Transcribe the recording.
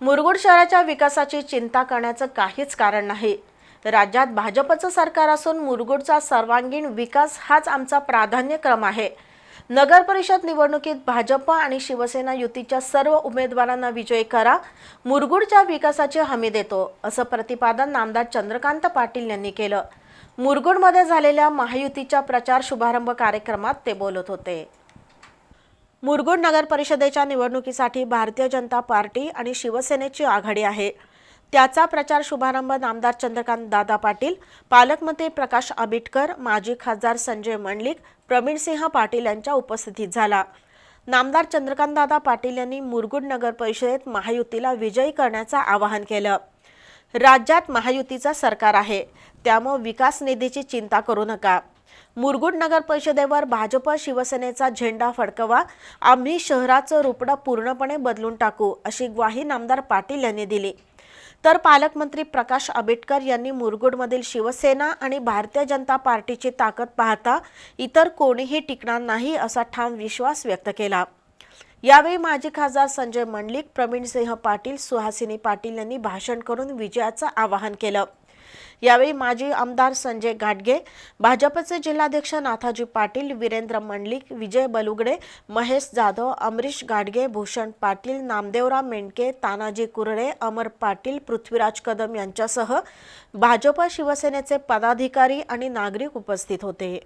मुरगुड शहराच्या विकासाची चिंता करण्याचं काहीच कारण नाही. राज्यात भाजपचं सरकार असून मुरगुडचा सर्वांगीण विकास हाच आमचा प्राधान्यक्रम आहे. नगर परिषद निवडणुकीत भाजप आणि शिवसेना युतीच्या सर्व उमेदवारांना विजयी करा मुरगुडच्या विकासाची हमी देतो असं प्रतिपादन नामदार चंद्रकांत पाटील यांनी केलं. मुरगुडमध्ये झालेल्या महायुतीच्या प्रचार शुभारंभ कार्यक्रमात ते बोलत होते. मुरगुड नगर परिषदेच्या निवडणुकीसाठी भारतीय जनता पार्टी आणि शिवसेनेची आघाडी आहे. त्याचा प्रचार शुभारंभ नामदार चंद्रकांत दादा पाटील पालकमंत्री प्रकाश आबिटकर माजी खासदार संजय मंडलिक प्रवीणसिंह पाटील यांच्या उपस्थितीत झाला. नामदार चंद्रकांतदादा पाटील यांनी मुरगुड नगर परिषदेत महायुतीला विजयी करण्याचं आवाहन केलं. राज्यात महायुतीचं सरकार आहे. त्यामुळे विकास निधीची चिंता करू नका. मुरगुड नगर परिषदेवर भाजप शिवसेनेचा झेंडा फडकवा आम्ही शहराचं रुपडं पूर्णपणे बदलून टाकू अशी ग्वाही नामदार पाटील यांनी दिली. तर पालकमंत्री प्रकाश आंबेडकर यांनी मुरगुडमधील शिवसेना आणि भारतीय जनता पार्टीची ताकद पाहता इतर कोणीही टिकणार नाही असा ठाम विश्वास व्यक्त केला. यावेळी माजी खासदार संजय मंडलिक प्रवीणसिंह पाटील सुहासिनी पाटील यांनी भाषण करून विजयाचं आवाहन केलं. यावेळी माजी आमदार संजय गाडगे भाजपचे जिल्हाध्यक्ष नाथाजी पाटील वीरेंद्र मंडलिक विजय बलुगडे महेश जाधव अमरीश गाडगे भूषण पाटील नामदेवराव मेंडके तानाजी कुरडे अमर पाटील पृथ्वीराज कदम यांच्यासह भाजप शिवसेनेचे पदाधिकारी आणि नागरिक उपस्थित होते.